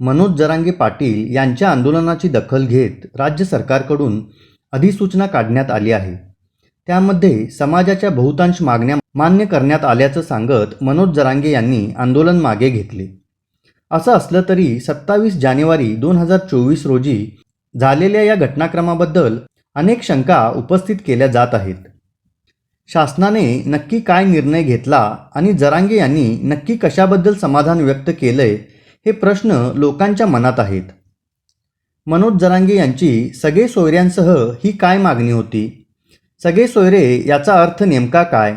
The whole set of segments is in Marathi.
मनोज जरांगे पाटील यांच्या आंदोलनाची दखल घेत राज्य सरकारकडून अधिसूचना काढण्यात आली आहे. त्यामध्ये समाजाच्या बहुतांश मागण्या मान्य करण्यात आल्याचं सांगत मनोज जरांगे यांनी आंदोलन मागे घेतले. असं असलं तरी सत्तावीस जानेवारी दोन हजार चोवीस रोजी झालेल्या या घटनाक्रमाबद्दल अनेक शंका उपस्थित केल्या जात आहेत. शासनाने नक्की काय निर्णय घेतला आणि जरांगे यांनी नक्की कशाबद्दल समाधान व्यक्त केलंय हे प्रश्न लोकांच्या मनात आहेत. मनोज जरांगे यांची सगळे सोयऱ्यांसह ही काय मागणी होती? सगळे सोयरे याचा अर्थ नेमका काय?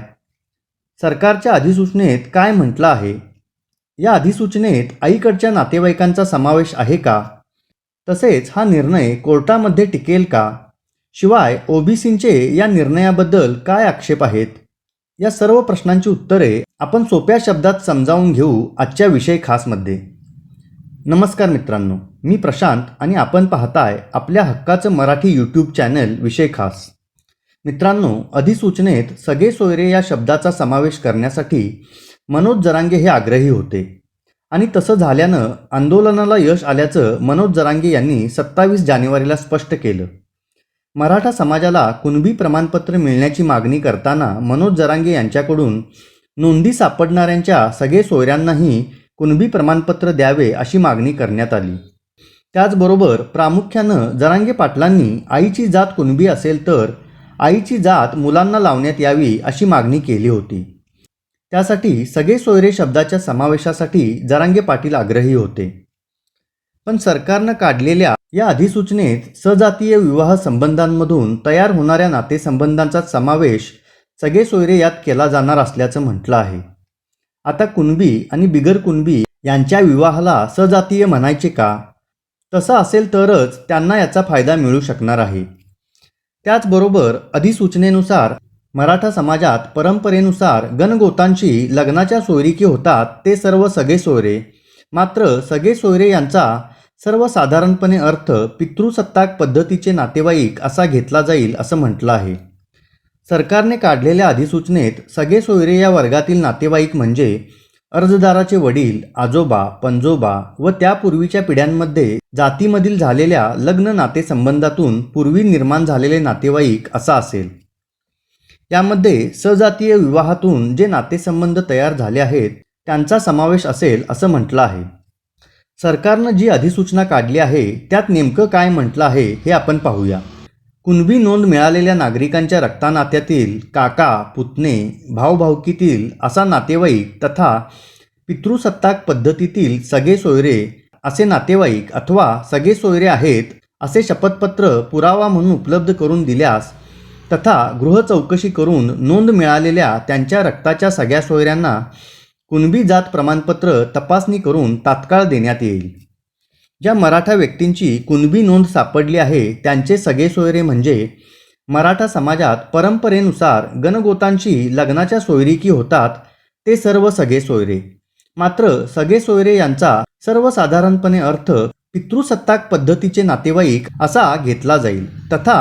सरकारच्या अधिसूचनेत काय म्हटलं आहे? या अधिसूचनेत आईकडच्या नातेवाईकांचा समावेश आहे का? तसेच हा निर्णय कोर्टामध्ये टिकेल का? शिवाय ओबीसींचे या निर्णयाबद्दल काय आक्षेप आहेत? या सर्व प्रश्नांची उत्तरे आपण सोप्या शब्दात समजावून घेऊ आजच्या विषय खासमध्ये. नमस्कार मित्रांनो मी प्रशांत आणि आपण पाहताय आपल्या हक्काचं मराठी यूट्यूब चॅनल विषय खास. मित्रांनो अधिसूचनेत सगळे सोयरे या शब्दाचा समावेश करण्यासाठी मनोज जरांगे हे आग्रही होते. आणि तसं झाल्यानं आंदोलनाला यश आल्याचं मनोज जरांगे यांनी सत्तावीस जानेवारीला स्पष्ट केलं. मराठा समाजाला कुणबी प्रमाणपत्र मिळण्याची मागणी करताना मनोज जरांगे यांच्याकडून नोंदी सापडणाऱ्यांच्या सगळे सोयऱ्यांनाही कुणबी प्रमाणपत्र द्यावे अशी मागणी करण्यात आली. त्याचबरोबर प्रामुख्यानं जरांगे पाटलांनी आईची जात कुणबी असेल तर आईची जात मुलांना लावण्यात यावी अशी मागणी केली होती. त्यासाठी सगळे सोयरे शब्दाच्या समावेशासाठी जरांगे पाटील आग्रही होते. पण सरकारनं काढलेल्या या अधिसूचनेत सजातीय विवाह संबंधांमधून तयार होणाऱ्या नातेसंबंधांचा समावेश सगळे सोयरे यात केला जाणार असल्याचं म्हटलं आहे. आता कुणबी आणि बिगर कुणबी यांच्या विवाहाला सजातीय म्हणायचे का? तसं असेल तरच त्यांना याचा फायदा मिळू शकणार आहे. त्याचबरोबर अधिसूचनेनुसार मराठा समाजात परंपरेनुसार गणगोतांशी लग्नाच्या सोयरीकी होतात ते सर्व सगळे सोयरे. मात्र सगळे सोयरे यांचा सर्वसाधारणपणे अर्थ पितृसत्ताक पद्धतीचे नातेवाईक असा घेतला जाईल असं म्हटलं आहे. सरकारने काढलेल्या अधिसूचनेत सगळे सोयरे या वर्गातील नातेवाईक म्हणजे अर्जदाराचे वडील आजोबा पंजोबा व त्यापूर्वीच्या पिढ्यांमध्ये जातीमधील झालेल्या लग्न नातेसंबंधातून पूर्वी निर्माण झालेले नातेवाईक असा असेल. यामध्ये सजातीय विवाहातून जे नातेसंबंध तयार झाले आहेत त्यांचा समावेश असेल असं म्हटलं आहे. सरकारनं जी अधिसूचना काढली आहे त्यात नेमकं काय म्हटलं आहे हे आपण पाहूया. कुणबी नोंद मिळालेल्या नागरिकांच्या रक्तानात्यातील काका पुतणे भावभावकीतील असा नातेवाईक तथा पितृसत्ताक पद्धतीतील सगळे सोयरे असे नातेवाईक अथवा सगळे सोयरे आहेत असे शपथपत्र पुरावा म्हणून उपलब्ध करून दिल्यास तथा गृह चौकशी करून नोंद मिळालेल्या त्यांच्या रक्ताच्या सगळ्या सोयऱ्यांना कुणबी जात प्रमाणपत्र तपासणी करून तात्काळ देण्यात येईल. ज्या मराठा व्यक्तींची कुणबी नोंद सापडली आहे त्यांचे सगळे सोयरे म्हणजे मराठा समाजात परंपरेनुसार गणगोतांशी लग्नाच्या सोयरीकी होतात ते सर्व सगळे सोयरे. मात्र सगळे सोयरे यांचा सर्वसाधारणपणे अर्थ पितृसत्ताक पद्धतीचे नातेवाईक असा घेतला जाईल. तथा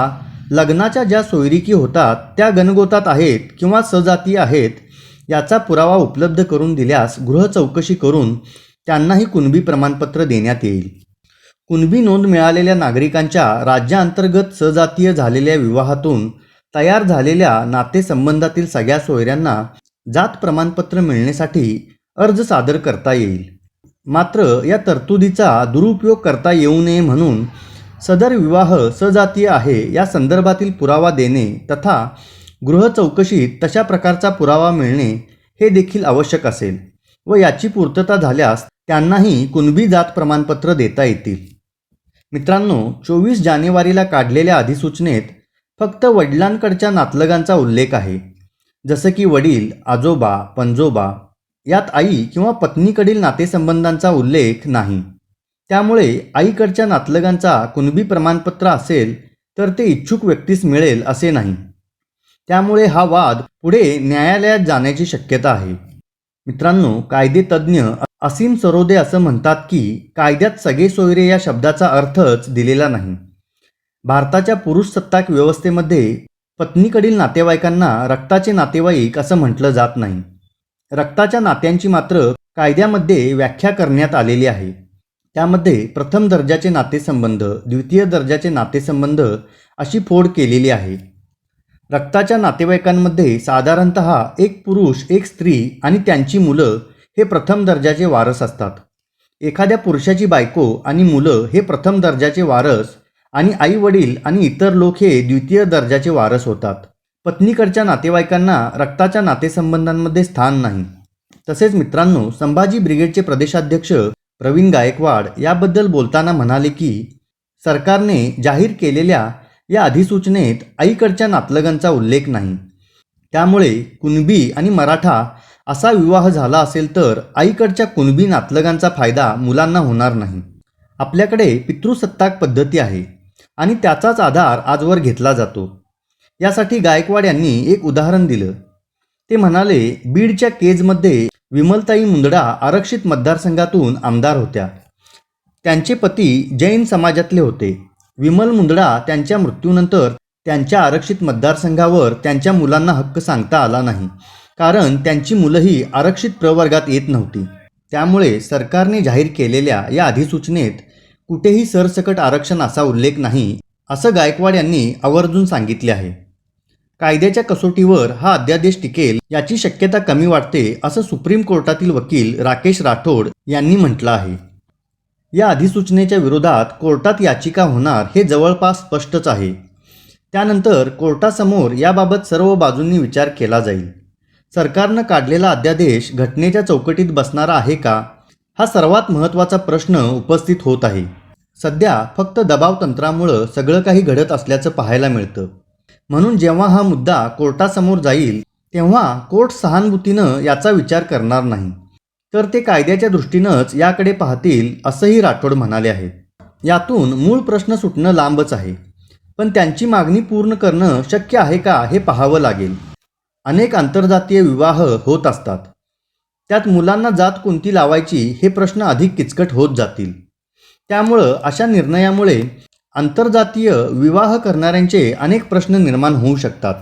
लग्नाच्या ज्या सोयरीकी होतात त्या गणगोतात आहेत किंवा सजाती आहेत याचा पुरावा उपलब्ध करून दिल्यास गृह चौकशी करून त्यांनाही कुणबी प्रमाणपत्र देण्यात येईल. कुणबी नोंद मिळालेल्या नागरिकांच्या राज्याअंतर्गत सजातीय झालेल्या विवाहातून तयार झालेल्या नातेसंबंधातील सगळ्या सोयऱ्यांना जात प्रमाणपत्र मिळण्यासाठी अर्ज सादर करता येईल. मात्र या तरतुदीचा दुरुपयोग करता येऊ नये म्हणून सदर विवाह सजातीय आहे या संदर्भातील पुरावा देणे तथा गृह चौकशीत तशा प्रकारचा पुरावा मिळणे हे देखील आवश्यक असेल व याची पूर्तता झाल्यास त्यांनाही कुणबी जात प्रमाणपत्र देता येतील. मित्रांनो चोवीस जानेवारीला काढलेल्या अधिसूचनेत फक्त वडिलांकडच्या नातलगांचा उल्लेख आहे. जसं की वडील आजोबा पंजोबा यात आई किंवा पत्नीकडील नातेसंबंधांचा उल्लेख नाही. त्यामुळे आईकडच्या नातलगांचा कुणबी प्रमाणपत्र असेल तर ते इच्छुक व्यक्तीस मिळेल असे नाही. त्यामुळे हा वाद पुढे न्यायालयात जाण्याची शक्यता आहे. मित्रांनो कायदेतज्ञ असीम सरोदे असं म्हणतात की कायद्यात सगळे सोयरे या शब्दाचा अर्थच दिलेला नाही. भारताच्या पुरुष सत्ताक व्यवस्थेमध्ये पत्नीकडील नातेवाईकांना रक्ताचे नातेवाईक असं म्हटलं जात नाही. रक्ताच्या नात्यांची मात्र कायद्यामध्ये व्याख्या करण्यात आलेली आहे. त्यामध्ये प्रथम दर्जाचे नातेसंबंध द्वितीय दर्जाचे नातेसंबंध अशी फोड केलेली आहे. रक्ताच्या नातेवाईकांमध्ये साधारणत एक पुरुष एक स्त्री आणि त्यांची मुलं हे प्रथम दर्जाचे वारस असतात. एखाद्या पुरुषाची बायको आणि मुलं हे प्रथम दर्जाचे वारस आणि आई वडील आणि इतर लोक हे द्वितीय दर्जाचे वारस होतात. पत्नीकडच्या नातेवाईकांना रक्ताच्या नातेसंबंधांमध्ये स्थान नाही. तसेच मित्रांनो संभाजी ब्रिगेडचे प्रदेशाध्यक्ष प्रवीण गायकवाड याबद्दल बोलताना म्हणाले की सरकारने जाहीर केलेल्या या अधिसूचनेत आईकडच्या नातलगांचा उल्लेख नाही. त्यामुळे कुणबी आणि मराठा असा विवाह झाला असेल तर आईकडच्या कुणबी नातलगांचा फायदा मुलांना होणार नाही. आपल्याकडे पितृसत्ताक पद्धती आहे आणि त्याचाच आधार आजवर घेतला जातो. यासाठी गायकवाड यांनी एक उदाहरण दिलं. ते म्हणाले बीडच्या केजमध्ये विमलताई मुंदडा आरक्षित मतदारसंघातून आमदार होत्या. त्यांचे पती जैन समाजातले होते. विमल मुंदडा त्यांच्या मृत्यूनंतर त्यांच्या आरक्षित मतदारसंघावर त्यांच्या मुलांना हक्क सांगता आला नाही. कारण त्यांची मुलंही आरक्षित प्रवर्गात येत नव्हती. त्यामुळे सरकारने जाहीर केलेल्या या अधिसूचनेत कुठेही सरसकट आरक्षण असा उल्लेख नाही असं गायकवाड यांनी आवर्जून सांगितले आहे. कायद्याच्या कसोटीवर हा अध्यादेश टिकेल याची शक्यता कमी वाटते असं सुप्रीम कोर्टातील वकील राकेश राठोड यांनी म्हटलं आहे. या अधिसूचनेच्या विरोधात कोर्टात याचिका होणार हे जवळपास स्पष्टच आहे. त्यानंतर कोर्टासमोर याबाबत सर्व बाजूंनी विचार केला जाईल. सरकारनं काढलेला अध्यादेश घटनेच्या चौकटीत बसणारा आहे का? हा सर्वात महत्त्वाचा प्रश्न उपस्थित होत आहे. सध्या फक्त दबाव तंत्रामुळं सगळं काही घडत असल्याचं पाहायला मिळतं. म्हणून जेव्हा हा मुद्दा कोर्टासमोर जाईल तेव्हा कोर्ट सहानुभूतीनं याचा विचार करणार नाही. तर ते कायद्याच्या दृष्टीनंच याकडे पाहतील असंही राठोड म्हणाले आहेत यातून मूळ प्रश्न सुटणं लांबच आहे. पण त्यांची मागणी पूर्ण करणं शक्य आहे का हे पाहावं लागेल. अनेक आंतरजातीय विवाह होत असतात. त्यात मुलांना जात कोणती लावायची हे प्रश्न अधिक किचकट होत जातील. त्यामुळं अशा निर्णयामुळे आंतरजातीय विवाह करणाऱ्यांचे अनेक प्रश्न निर्माण होऊ शकतात.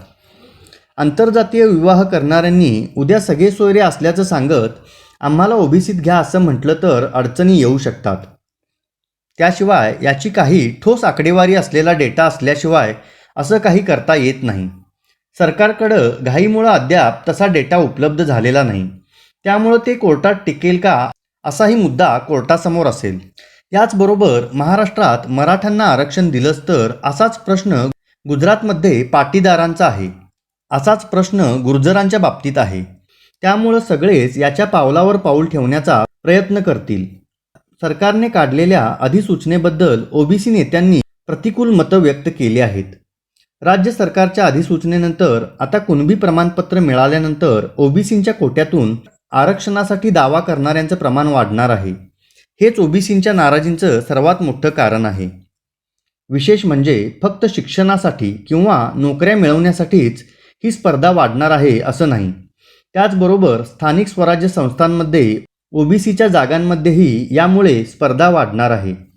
आंतरजातीय विवाह करणाऱ्यांनी उद्या सगळे सोयरे असल्याचं सांगत आम्हाला ओबीसीत घ्या असं म्हटलं तर अडचणी येऊ शकतात. त्याशिवाय याची काही ठोस आकडेवारी असलेला डेटा असल्याशिवाय असं काही करता येत नाही. सरकारकडं घाईमुळं अद्याप तसा डेटा उपलब्ध झालेला नाही. त्यामुळं ते कोर्टात टिकेल का असाही मुद्दा कोर्टासमोर असेल. याचबरोबर महाराष्ट्रात मराठ्यांना आरक्षण दिलंच तर असाच प्रश्न गुजरातमध्ये पाटीदारांचा आहे. असाच प्रश्न गुर्जरांच्या बाबतीत आहे. त्यामुळं सगळेच याच्या पावलावर पाऊल ठेवण्याचा प्रयत्न करतील. सरकारने काढलेल्या अधिसूचनेबद्दल ओबीसी नेत्यांनी प्रतिकूल मतं व्यक्त केली आहेत. राज्य सरकारच्या अधिसूचनेनंतर आता कुणबी प्रमाणपत्र मिळाल्यानंतर ओबीसींच्या कोट्यातून आरक्षणासाठी दावा करणाऱ्यांचं प्रमाण वाढणार आहे. हेच ओबीसींच्या नाराजींचं सर्वात मोठं कारण आहे. विशेष म्हणजे फक्त शिक्षणासाठी किंवा नोकऱ्या मिळवण्यासाठीच ही स्पर्धा वाढणार आहे असं नाही. त्याचबरोबर स्थानिक स्वराज्य संस्थांमध्ये ओबीसीच्या जागांमध्येही यामुळे स्पर्धा वाढणार आहे.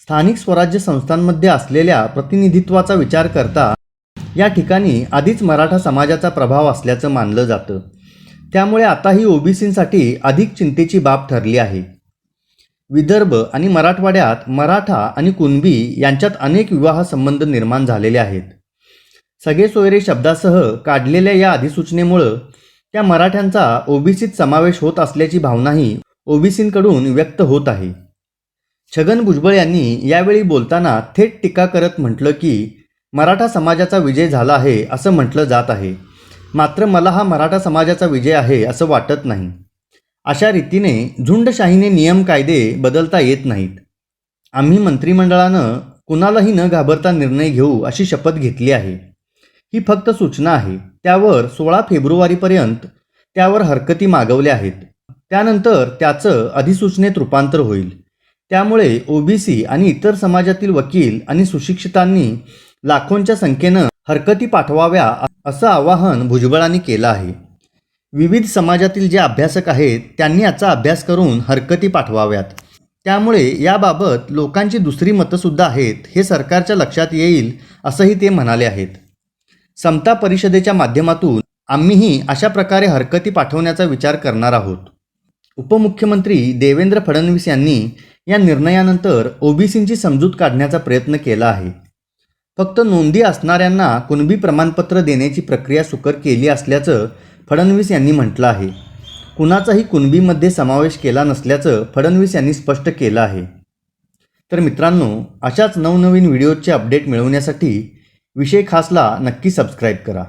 स्थानिक स्वराज्य संस्थांमध्ये असलेल्या प्रतिनिधित्वाचा विचार करता या ठिकाणी आधीच मराठा समाजाचा प्रभाव असल्याचं मानलं जातं. त्यामुळे आता ही ओबीसींसाठी अधिक चिंतेची बाब ठरली आहे. विदर्भ आणि मराठवाड्यात मराठा आणि कुणबी यांच्यात अनेक विवाह संबंध निर्माण झालेले आहेत. सगळे सोयरे शब्दासह काढलेल्या या अधिसूचनेमुळं त्या मराठ्यांचा ओबीसीत समावेश होत असल्याची भावनाही ओबीसींकडून व्यक्त होत आहे. छगन भुजबळ यांनी यावेळी बोलताना थेट टीका करत म्हटलं की मराठा समाजाचा विजय झाला आहे असं म्हटलं जात आहे. मात्र मला हा मराठा समाजाचा विजय आहे असं वाटत नाही. अशा रीतीने झुंडशाहीने नियम कायदे बदलता येत नाहीत. आम्ही मंत्रिमंडळानं कुणालाही न घाबरता निर्णय घेऊ अशी शपथ घेतली आहे. ही फक्त सूचना आहे. त्यावर सोळा फेब्रुवारीपर्यंत त्यावर हरकती मागवल्या आहेत. त्यानंतर त्याचं अधिसूचनेत रूपांतर होईल. त्यामुळे ओबीसी आणि इतर समाजातील वकील आणि सुशिक्षितांनी लाखोंच्या संख्येनं हरकती पाठवाव्या असं आवाहन भुजबळांनी केलं आहे. विविध समाजातील जे अभ्यासक आहेत त्यांनी याचा अभ्यास करून हरकती पाठवाव्यात. त्यामुळे याबाबत लोकांची दुसरी मतंसुद्धा आहेत हे सरकारच्या लक्षात येईल असंही ते म्हणाले आहेत. समता परिषदेच्या माध्यमातून आम्हीही अशा प्रकारे हरकती पाठवण्याचा विचार करणार आहोत. उपमुख्यमंत्री देवेंद्र फडणवीस यांनी या निर्णयानंतर ओबीसींची समजूत काढण्याचा प्रयत्न केला आहे. फक्त नोंदी असणाऱ्यांना कुणबी प्रमाणपत्र देण्याची प्रक्रिया सुकर केली असल्याचं फडणवीस यांनी म्हटलं आहे. कुणाचाही कुणबीमध्ये समावेश केला नसल्याचं फडणवीस यांनी स्पष्ट केलं आहे. तर मित्रांनो अशाच नवनवीन व्हिडिओचे अपडेट मिळवण्यासाठी विषय खासला नक्की सबस्क्राईब करा.